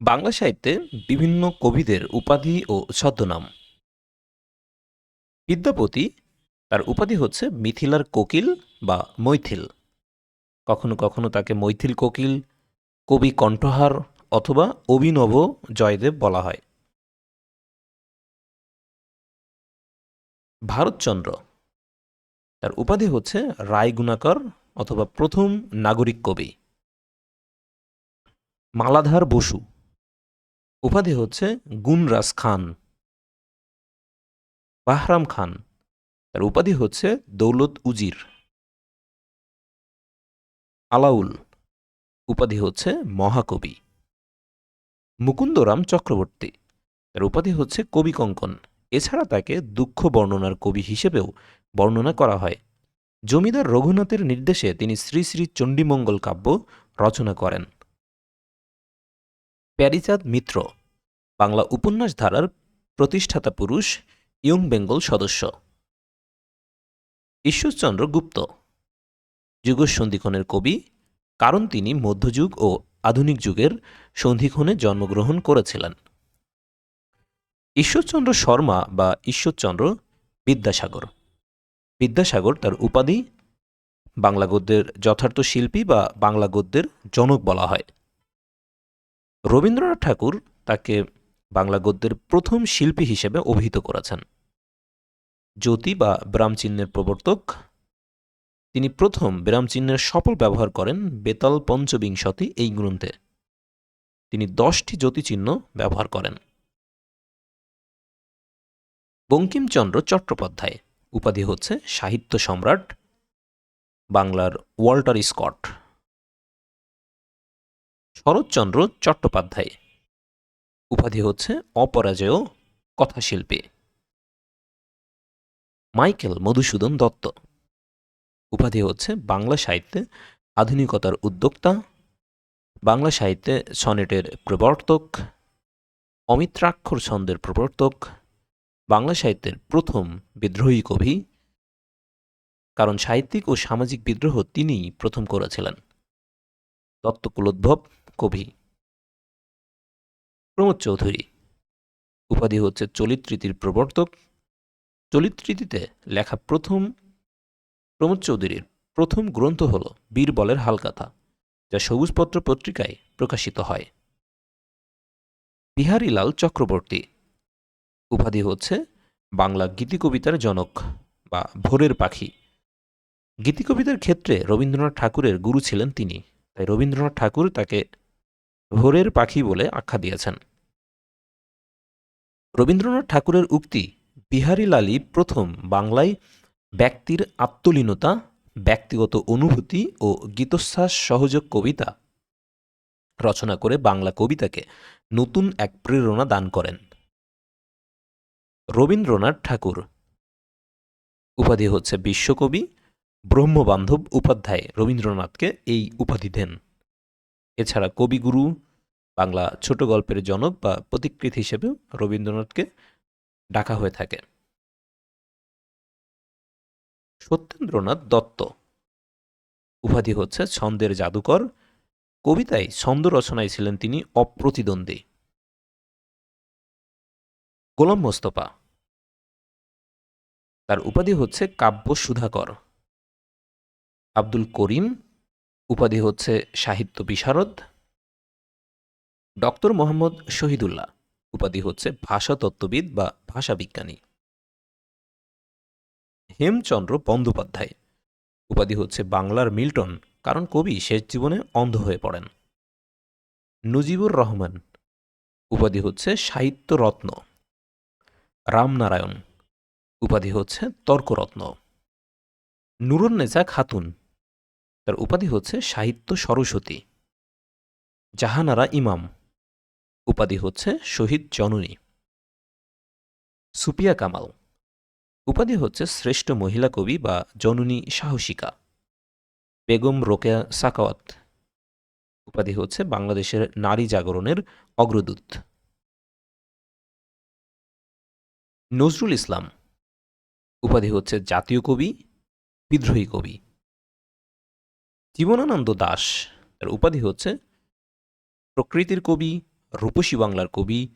বাংলা সাহিত্যে বিভিন্ন কবিদের উপাধি ও ছদ্মনাম। বিদ্যাপতি, তার উপাধি হচ্ছে মিথিলার কোকিল বা মৈথিল। কখনো কখনো তাকে মৈথিল কোকিল, কবি কণ্ঠহার অথবা অভিনব জয়দেব বলা হয়। ভারতচন্দ্র, তার উপাধি হচ্ছে রায়গুণাকর অথবা প্রথম নাগরিক কবি। মালাধার বসু উপাধি হচ্ছে গুনরাজ খান, বাহরাম খান। তার উপাধি হচ্ছে দৌলত উজির। আলাউল, উপাধি হচ্ছে মহাকবি। মুকুন্দরাম চক্রবর্তী, তার উপাধি হচ্ছে কবি কঙ্কন। এছাড়া তাকে দুঃখ বর্ণনার কবি হিসেবেও বর্ণনা করা হয়। জমিদার রঘুনাথের নির্দেশে তিনি শ্রী শ্রী চণ্ডীমঙ্গল কাব্য রচনা করেন। প্যারিচাঁদ মিত্র, বাংলা উপন্যাস ধারার প্রতিষ্ঠাতা পুরুষ, ইয়ং বেঙ্গল সদস্য। ঈশ্বরচন্দ্র গুপ্ত যুগসন্ধিক্ষণের কবি, কারণ তিনি মধ্যযুগ ও আধুনিক যুগের সন্ধিক্ষণে জন্মগ্রহণ করেছিলেন। ঈশ্বরচন্দ্র শর্মা বা ঈশ্বরচন্দ্র বিদ্যাসাগর। বিদ্যাসাগর তার উপাধি বাংলা গদ্যের যথার্থ শিল্পী বা বাংলা গদ্যের জনক বলা হয়। রবীন্দ্রনাথ ঠাকুর তাকে বাংলা গদ্যের প্রথম শিল্পী হিসেবে অভিহিত করেছেন। জ্যোতি বা ব্রামচিহ্নের প্রবর্তক। তিনি প্রথম বিরামচিহ্নের সফল ব্যবহার করেন বেতাল পঞ্চবিংশতি এই গ্রন্থে। তিনি দশটি জ্যোতিচিহ্ন ব্যবহার করেন। বঙ্কিমচন্দ্র চট্টোপাধ্যায়, উপাধি হচ্ছে সাহিত্য সম্রাট বাংলার ওয়াল্টার স্কট। শরৎচন্দ্র চট্টোপাধ্যায়। উপাধি হচ্ছে অপরাজেয় কথাশিল্পী। মাইকেল মধুসূদন দত্ত। উপাধি হচ্ছে বাংলা সাহিত্যে আধুনিকতার উদ্যোক্তা, বাংলা সাহিত্যে সনেটের প্রবর্তক, অমিত্রাক্ষর ছন্দের প্রবর্তক, বাংলা সাহিত্যের প্রথম বিদ্রোহী কবি। কারণ সাহিত্যিক ও সামাজিক বিদ্রোহ তিনিই প্রথম করেছিলেন। দত্তকুলোদ্ভব কবি। প্রমোদ চৌধুরী। উপাধি হচ্ছে চলিতরীতির প্রবর্তক। চলিতরীতিতে লেখা প্রথম প্রমোদ চৌধুরীর প্রথম গ্রন্থ হল বীরবলের হালকাথা যা সবুজপত্র পত্রিকায় প্রকাশিত হয়। বিহারীলাল চক্রবর্তী। উপাধি হচ্ছে বাংলা গীতিকবিতার জনক বা ভোরের পাখি। গীতিকবিতার ক্ষেত্রে রবীন্দ্রনাথ ঠাকুরের গুরু ছিলেন তিনি, তাই রবীন্দ্রনাথ ঠাকুর তাকে ভোরের পাখি বলে আখ্যা দিয়েছেন। রবীন্দ্রনাথ ঠাকুরের উক্তি বিহারীলালই প্রথম বাংলায় ব্যক্তির আত্মলীনতা, ব্যক্তিগত অনুভূতি ও গীতশ্বাস সহযোগ কবিতা রচনা করে বাংলা কবিতাকে নতুন এক প্রেরণা দান করেন। রবীন্দ্রনাথ ঠাকুর উপাধি হচ্ছে বিশ্বকবি, ব্রহ্মবান্ধব উপাধ্যায় রবীন্দ্রনাথকে এই উপাধি দেন। এছাড়া কবিগুরু বাংলা ছোট গল্পের জনক বা প্রতিকৃত হিসেবেও রবীন্দ্রনাথকে ডাকা হয়ে থাকে। সত্যেন্দ্রনাথ দত্ত উপাধি হচ্ছে ছন্দের জাদুকর। কবিতায় ছন্দ রচনায় ছিলেন তিনি অপ্রতিদ্বন্দ্বী। গোলাম মোস্তফা তার উপাধি হচ্ছে কাব্য সুধাকর আব্দুল করিম উপাধি হচ্ছে সাহিত্য বিশারদ। ডক্টর মোহাম্মদ শহীদুল্লাহ, উপাধি হচ্ছে ভাষাতত্ত্ববিদ বা ভাষাবিজ্ঞানী। হেমচন্দ্র বন্দ্যোপাধ্যায়, উপাধি হচ্ছে বাংলার মিল্টন, কারণ কবি শেষ জীবনে অন্ধ হয়ে পড়েন। নজিবুর রহমান, উপাধি হচ্ছে সাহিত্য রত্ন রামনারায়ণ, উপাধি হচ্ছে তর্করত্ন। নুরুন্নেসা খাতুন তার উপাধি হচ্ছে সাহিত্য সরস্বতী। জাহানারা ইমাম। উপাধি হচ্ছে শহীদ জননী। সুপিয়া কামাল। উপাধি হচ্ছে শ্রেষ্ঠ মহিলা কবি বা জননী সাহসিকা। বেগম রোকেয়া সাকাওয়াত। উপাধি হচ্ছে বাংলাদেশের নারী জাগরণের অগ্রদূত। নজরুল ইসলাম। উপাধি হচ্ছে জাতীয় কবি, বিদ্রোহী কবি। জীবনানন্দ দাস, তার উপাধি হচ্ছে প্রকৃতির কবি, রূপসী বাংলার কবি,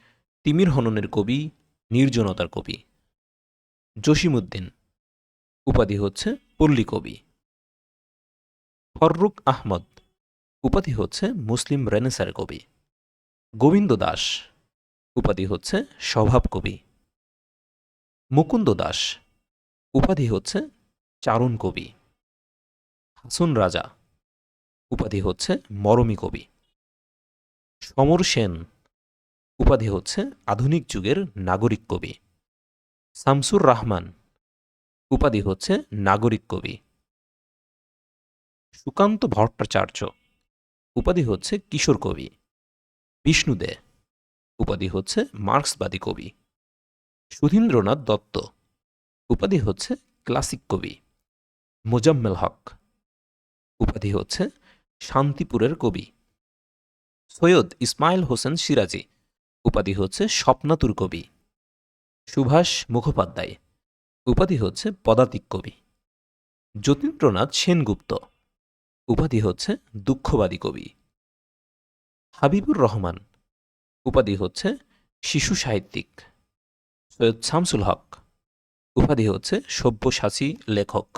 তিমির হননের কবি, নির্জনতার কবি। জসিমউদ্দিন, উপাধি হচ্ছে পল্লী কবি। ফররুক আহমদ, উপাধি হচ্ছে মুসলিম রেনেসার কবি। গোবিন্দ দাস, উপাধি হচ্ছে স্বভাব কবি। মুকুন্দ দাস, উপাধি হচ্ছে চারণ কবি। হাসুন রাজা উপাধি হচ্ছে মরমী কবি। সমর সেন উপাধি হচ্ছে আধুনিক যুগের নাগরিক কবি। শামসুর রহমান উপাধি হচ্ছে নাগরিক কবি। সুকান্ত ভট্টাচার্য উপাধি হচ্ছে কিশোর কবি। বিষ্ণু দে উপাধি হচ্ছে মার্ক্সবাদী কবি। সুধীন্দ্রনাথ দত্ত উপাধি হচ্ছে ক্লাসিক কবি। মোজাম্মেল হক উপাধি হচ্ছে শান্তিপুরের কবি। সৈয়দ ইসমাইল হোসেন সিরাজি, উপাধি হচ্ছে স্বপ্নাতুর কবি। সুভাষ মুখোপাধ্যায়, উপাধি হচ্ছে পদাতিক কবি। যতীন্দ্রনাথ সেনগুপ্ত, উপাধি হচ্ছে দুঃখবাদী কবি। হাবিবুর রহমান, উপাধি হচ্ছে শিশু সাহিত্যিক। সৈয়দ শামসুল হক, উপাধি হচ্ছে সব্যসাচী লেখক।